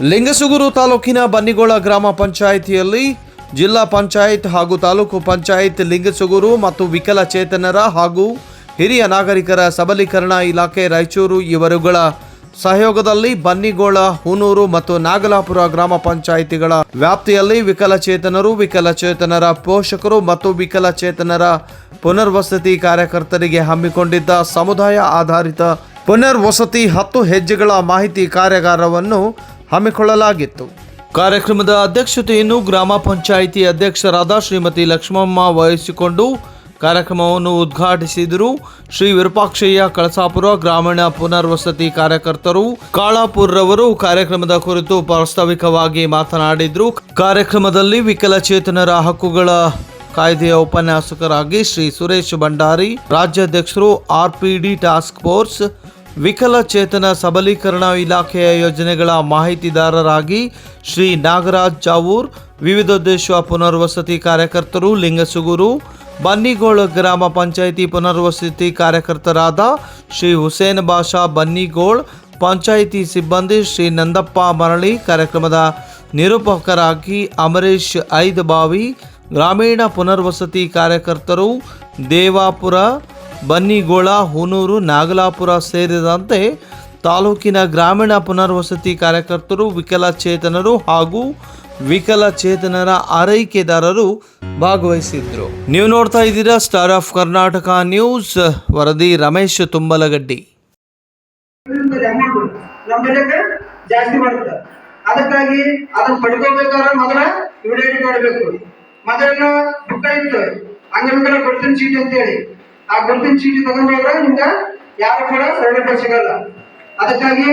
ಲಿಂಗಸುಗೂರು ತಾಲೂಕಿನ ಬನ್ನಿಗೋಳ ಗ್ರಾಮ ಪಂಚಾಯಿತಿಯಲ್ಲಿ ಜಿಲ್ಲಾ ಪಂಚಾಯತ್ ಹಾಗೂ ತಾಲೂಕು ಪಂಚಾಯತ್ ಲಿಂಗಸುಗೂರು ಮತ್ತು ವಿಕಲಚೇತನರ ಹಾಗೂ ಹಿರಿಯ ನಾಗರಿಕರ ಸಬಲೀಕರಣ ಇಲಾಖೆ ರಾಯಚೂರು ಇವರುಗಳ ಸಹಯೋಗದಲ್ಲಿ ಬನ್ನಿಗೋಳ, ಹುನೂರು ಮತ್ತು ನಾಗಲಾಪುರ ಗ್ರಾಮ ಪಂಚಾಯಿತಿಗಳ ವ್ಯಾಪ್ತಿಯಲ್ಲಿ ವಿಕಲಚೇತನರು, ವಿಕಲಚೇತನರ ಪೋಷಕರು ಮತ್ತು ವಿಕಲಚೇತನರ ಪುನರ್ವಸತಿ ಕಾರ್ಯಕರ್ತರಿಗೆ ಹಮ್ಮಿಕೊಂಡಿದ್ದ ಸಮುದಾಯ ಆಧಾರಿತ ಪುನರ್ವಸತಿ ಹತ್ತು ಹೆಜ್ಜೆಗಳ ಮಾಹಿತಿ ಕಾರ್ಯಾಗಾರವನ್ನು ಹಮ್ಮಿಕೊಳ್ಳಲಾಗಿತ್ತು. ಕಾರ್ಯಕ್ರಮದ ಅಧ್ಯಕ್ಷತೆಯನ್ನು ಗ್ರಾಮ ಪಂಚಾಯಿತಿ ಅಧ್ಯಕ್ಷರಾದ ಶ್ರೀಮತಿ ಲಕ್ಷ್ಮಮ್ಮ ವಹಿಸಿಕೊಂಡು ಕಾರ್ಯಕ್ರಮವನ್ನು ಉದ್ಘಾಟಿಸಿದರು. ಶ್ರೀ ವಿರೂಪಾಕ್ಷಯ್ಯ ಕಳಸಾಪುರ ಗ್ರಾಮೀಣ ಪುನರ್ವಸತಿ ಕಾರ್ಯಕರ್ತರು ಕಾಳಾಪುರ್ರವರು ಕಾರ್ಯಕ್ರಮದ ಕುರಿತು ಪ್ರಾಸ್ತಾವಿಕವಾಗಿ ಮಾತನಾಡಿದರು. ಕಾರ್ಯಕ್ರಮದಲ್ಲಿ ವಿಕಲಚೇತನರ ಹಕ್ಕುಗಳ ಕಾಯ್ದೆಯ ಉಪನ್ಯಾಸಕರಾಗಿ ಶ್ರೀ ಸುರೇಶ್ ಭಂಡಾರಿ, ರಾಜ್ಯಾಧ್ಯಕ್ಷರು ಆರ್ಪಿಡಿ ಟಾಸ್ಕ್ ಫೋರ್ಸ್ ವಿಕಲಚೇತನ ಸಬಲೀಕರಣ ಇಲಾಖೆಯ ಯೋಜನೆಗಳ ಮಾಹಿತಿದಾರರಾಗಿ ಶ್ರೀ ನಾಗರಾಜ್ ಚಾವೂರ್ ವಿವಿಧೋದ್ದೇಶ ಪುನರ್ವಸತಿ ಕಾರ್ಯಕರ್ತರು ಲಿಂಗಸುಗೂರು, ಬನ್ನಿಗೋಳ ಗ್ರಾಮ ಪಂಚಾಯಿತಿ ಪುನರ್ವಸತಿ ಕಾರ್ಯಕರ್ತರಾದ ಶ್ರೀ ಹುಸೇನ್ ಬಾಷಾ ಬನ್ನಿಗೋಳ್, ಪಂಚಾಯಿತಿ ಸಿಬ್ಬಂದಿ ಶ್ರೀ ನಂದಪ್ಪ ಮರಳಿ ಕಾರ್ಯಕ್ರಮದ ನಿರೂಪಕರಾಗಿ ಅಮರೀಶ್ ಐದ್ ಬಾವಿ ಗ್ರಾಮೀಣ ಪುನರ್ವಸತಿ ಕಾರ್ಯಕರ್ತರು ದೇವಾಪುರ ಬನ್ನಿಗೋಳ, ಹುನೂರು, ನಾಗಲಾಪುರ ಸೇರಿದಂತೆ ತಾಲೂಕಿನ ಗ್ರಾಮೀಣ ಪುನರ್ವಸತಿ ಕಾರ್ಯಕರ್ತರು, ವಿಕಲಚೇತನರು ಹಾಗೂ ವಿಕಲಚೇತನರ ಆರೈಕೆದಾರರು ಭಾಗವಹಿಸಿದ್ರು ನೀವು ನೋಡ್ತಾ ಇದ್ದೀರಾ ಸ್ಟಾರ್ ಆಫ್ ಕರ್ನಾಟಕ ನ್ಯೂಸ್ ವರದಿ ರಮೇಶ್ ತುಂಬಲಗಡ್ಡಿ. ಜಾಸ್ತಿ ಬರುತ್ತೆ ಅದಕ್ಕಾಗಿ ಅದನ್ನ ಪಡ್ಕೋಬೇಕಾದ್ರೆ ಮೊದಲ ಇವಿಡೇಟ್ ಮಾಡಬೇಕು ಮೊದಲ ಬುಕ್. ಇತ್ತು ಅಂಗವಿಕಲ ಕೊಡ್ತೀನಿ ಅಂತ ಹೇಳಿ ಆ ಗುರುತಿನ ಚೀಟಿ ತಗೊಂಡ್ರೆ ನಿಮ್ಗೆ ಯಾರು ಕೂಡ ಸೌಲಭ್ಯ ಸಿಗಲ್ಲ. ಅದಕ್ಕಾಗಿ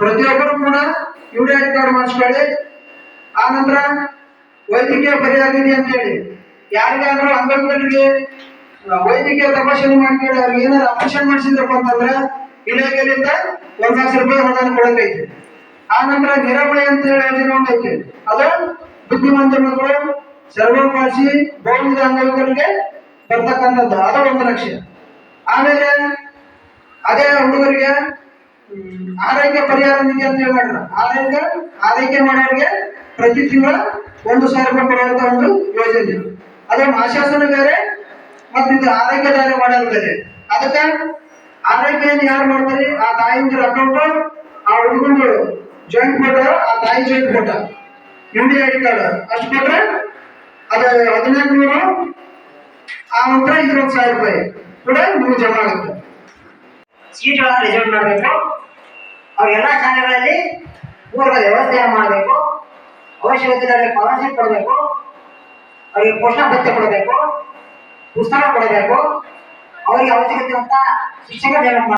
ಪ್ರತಿಯೊಬ್ಬರು ಕೂಡ ಯುಡೈಡಿ ಕಾರ್ಡ್ ಮಾಡಿಸ್ಕೊಳ್ಳಿ. ಆ ನಂತರ ವೈದ್ಯಕೀಯ ಪರಿಹಾರ ಅಂತ ಹೇಳಿ. ಯಾರಿಗಾದ್ರೂ ಅಂಗವಿಕಲರಿಗೆ ವೈದ್ಯಕೀಯ ತಪಾಸಣೆ ಮಾಡ್ಕೊಳ್ಳಿ. ಅವ್ರಿಗೆ ಏನಾದ್ರು ಆಪರೇಷನ್ ಮಾಡಿಸಿದ್ರಪ್ಪ ಅಂತಂದ್ರೆ ಇಲಾಖೆಯಿಂದ ಒಂದ್ ಲಕ್ಷ ರೂಪಾಯಿ ಅನುದಾನ ಕೊಡಂಗೈತಿ ಆ ನಂತರ ನಿರಾಮಯ ಅಂತ ಹೇಳಿ ಯೋಜನೆ ಅದು ಬುದ್ಧಿವಂತ ಮಕ್ಕಳು ಸರ್ವಪಾಸಿ ಬಹುವಿಧ ಅಂಗವಿಕಲರಿಗೆ ಬರ್ತಕ್ಕಂಥದ್ದು ಅದು ಒಂದು ಲಕ್ಷ್ಯ ಆಮೇಲೆ ಅದೇ ಹುಡುಗರಿಗೆ ಆರೈಕೆ ಪರಿಹಾರ ನಿಧಿ ಅಂತ ಹೇಳಿ ಮಾಡಿದ್ರು ಆರೈಕೆ ಆರೈಕೆ ಮಾಡೋರಿಗೆ ಪ್ರತಿ ತಿಂಗಳ ಒಂದು ಸಾವಿರ ರೂಪಾಯಿ ಕೊಡುವಂತ ಒಂದು ಯೋಜನೆ ಅದೇ ಆಶಾಸನ ಬೇರೆ ಮತ್ತು ಇದು ಆರೈಕೆದಾರ ಮಾಡೋದು ಬೇರೆ ಅದಕ್ಕೆ ಆರೈಕೆಯನ್ನು ಯಾರು ಮಾಡ್ತಾರೆ? ಆ ತಾಯಿಂದ್ರ ಅಕೌಂಟ್, ಆ ಹುಡುಗಂದು ಜಾಯಿಂಟ್ ಫೋಟೋ ಆ ತಾಯಿ joint photo India ID card ಅಷ್ಟು ಕೊಟ್ರೆ ಅದೇ ಹದಿನಾಲ್ಕು ನೂರು ಆ ನಂತರ ಇಪ್ಪತ್ತು ಸಾವಿರ ರೂಪಾಯಿ ಕೂಡ ನಿಮ್ಗೆ ಜಮಾ ಆಗುತ್ತೆ. ಸೀಟ್ಗಳನ್ನು ರಿಸರ್ವ್ ಮಾಡಬೇಕು. ಅವ್ರಿಗೆಲ್ಲ ಶಾಲೆಗಳಲ್ಲಿ ಪೂರ್ವದ ವ್ಯವಸ್ಥೆ ಮಾಡಬೇಕು. ಅವಶ್ಯಕತೆ ಸ್ಕಾಲರ್ಶಿಪ್ ಕೊಡಬೇಕು. ಅವರಿಗೆ ಪೋಷಣ ಭತ್ಯೆ ಕೊಡಬೇಕು. ಪುಸ್ತಕ ಕೊಡಬೇಕು. ಅವರಿಗೆ ಅವಶ್ಯಕತೆ ಅಂತ ಶಿಕ್ಷಕ ನೇಮಕ